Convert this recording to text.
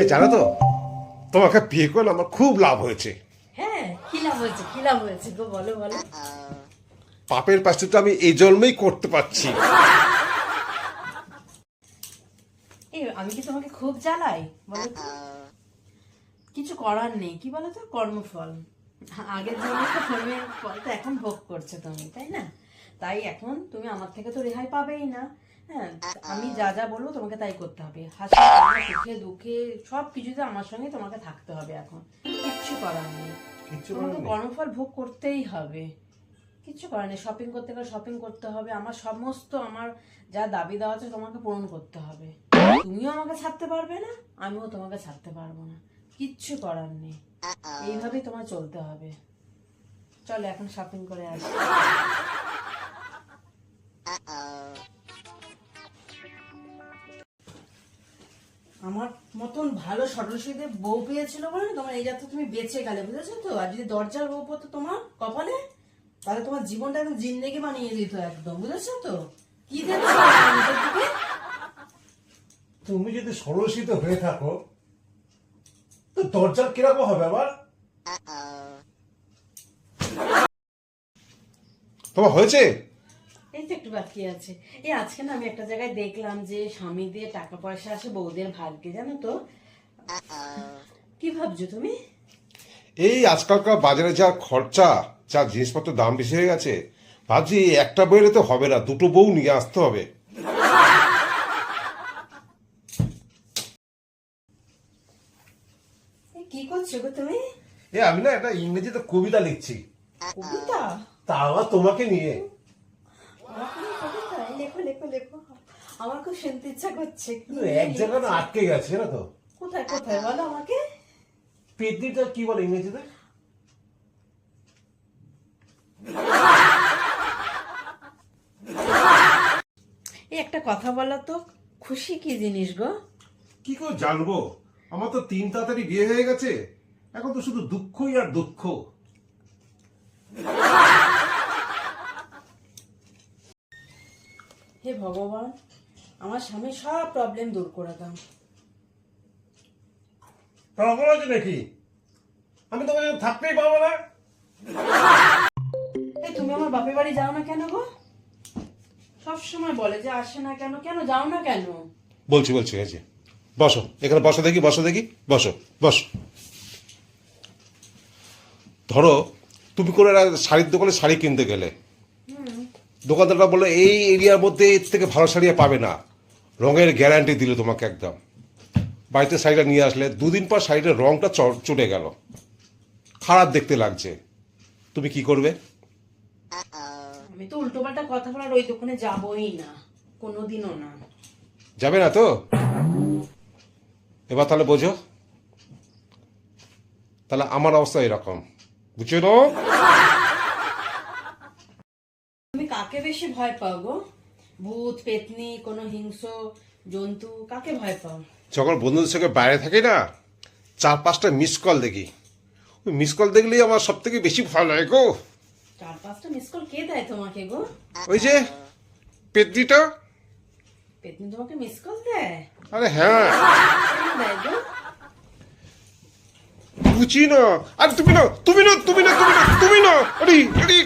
এই জানো তো তোমাকে বিয়ে করলে আমার খুব লাভ হয়েছে। হ্যাঁ কি লাভ হয়েছে কি লাভ হয়েছে গো বলো বলো। পাপের পাশটা আমি এই জন্মেই করতে পারছি। আমি কি তোমাকে খুব জ্বালাই? বলো কিছু করার নেই কি বলো তো? কর্মফল। আগের জন্মে তো কর্মের ফল তো এখন ভোগ করছ তুমি তাই না? তাই এখন তুমি আমার থেকে তো রেহাই পাবেই না। হ্যাঁ আমি যা যা বলব তোমাকে তাই করতে হবে। হাসি কান্না, সুখে দুঃখে সব কিছুতে আমার সঙ্গে তোমাকে থাকতে হবে এখন। কিচ্ছু করার নেই। তোমাকে কর্মফল ভোগ করতেই হবে। কিচ্ছু করার নেই। শপিং করতে গেলে শপিং করতে হবে। আমার সমস্ত আমার যা দাবি দেওয়া আছে তোমাকে পূরণ করতে হবে। তুমিও আমাকে ছাড়তে পারবে না আমিও তোমাকে ছাড়তে পারব না। কিচ্ছু করার নেই। এইভাবেই তোমার চলতে হবে। চলো এখন শপিং করে আসি। আমার মতন ভালো সরস্বতীতে বউ পেয়েছিল বলে তোমার এই যাত্রা তুমি বেঁচে গেলে বুঝেছ তো? আর যদি দরজার বউ পড়তো তোমার কপালে তাহলে তোমার জীবনটা একদম জিন্দেগি বানিয়ে দিত একদম বুঝেছ তো? কি দিকে? তুমি যদি ষোড়শীত হয়ে থাকো তো দরজার কীরকম হবে আবার? তোমার হয়েছে? তো একটু বাকি আছে। এই আজকে না আমি একটা জায়গায় দেখলাম যে স্বামী দিয়ে টাকা পয়সা আসে বউদের ভাগ্যে জানো তো? কি ভাবছ তুমি? এই আজকালকার বাজারে যা খরচা যা জিনিসপত্র দাম বেশি হয়ে গেছে ভাবছি একটা বইলে তো হবে না দুটো বউ নিয়ে আসতে হবে। কি করছ গো তুমি? এ আমি না একটা ইংরেজিতে কবিতা লিখছি। কবিতা? তা আবার তোমাকে নিয়ে আমার কোনো কবিতা? এই লেখো লেখো লেখো। আমার খুব শুনতে ইচ্ছা করছে। কিন্তু এক জায়গায় না আটকে গেছে জানো তো। কোথায় কোথায়? বলো আমাকে। পেতনিটা কি বলে ইংরেজিতে? এই একটা কথা বলো তো খুশি কি জিনিস গো? কি করে জানব? আমার তো তিন তাড়াতাড়ি বিয়ে হয়ে গেছে। এখন তো শুধু দুঃখই আর দুঃখ। হে ভগবান আমার স্বামীর সব প্রবলেম দূর করে দাও। প্রবলেম আছে নাকি? আমি তোমাকে থাকতেই পারব না। এই তুমি আমার বাপের বাড়ি যাও না কেন গো? সব সময় বলে যে আসে না কেন কেন যাও না কেন? বলছি বলছি হয়েছে বসো এখানে বসো দেখি বসো দেখি বসো বস। ধরো তুমি করে শাড়ির দোকানে শাড়ি কিনতে গেলে দোকানদারটা বলল এই এরিয়ার মধ্যে এর থেকে ভালো শাড়ি আর পাবে না। রঙের গ্যারান্টি দিল তোমাকে একদম। বাড়িতে শাড়িটা নিয়ে আসলে দুদিন পর শাড়িটার রঙটা চ- চটে গেল। খারাপ দেখতে লাগছে। তুমি কি করবে? আমি তো উল্টোপাল্টা কথা বলার ওই দোকানে যাবই না কোনোদিনও না। যাবে না তো? এবার তাহলে বোঝো। তাহলে আমার অবস্থা এরকম। বুঝছ তো তুমি কাকে বেশি ভয় পাও গো? ভূত পেতনি কোনো হিংস্র জন্তু কাকে ভয় পাও? যখন বন্ধুদের সঙ্গে বাইরে থাকি না চার পাঁচটা মিস কল দেখি। ওই মিস কল দেখলেই আমার সব থেকে বেশি ভয় লাগে গো। চার পাঁচটা মিস কল কে দেয় তোমাকে গো? ওই যে পেতনিটা? পেতনি তোমাকে মিস কল দেয়? আরে হ্যাঁ। কেন দেয় গো? বুঝি না। আরে তুমি না তুমি না তুমি না তুমি না তুমি না। আরে আরে।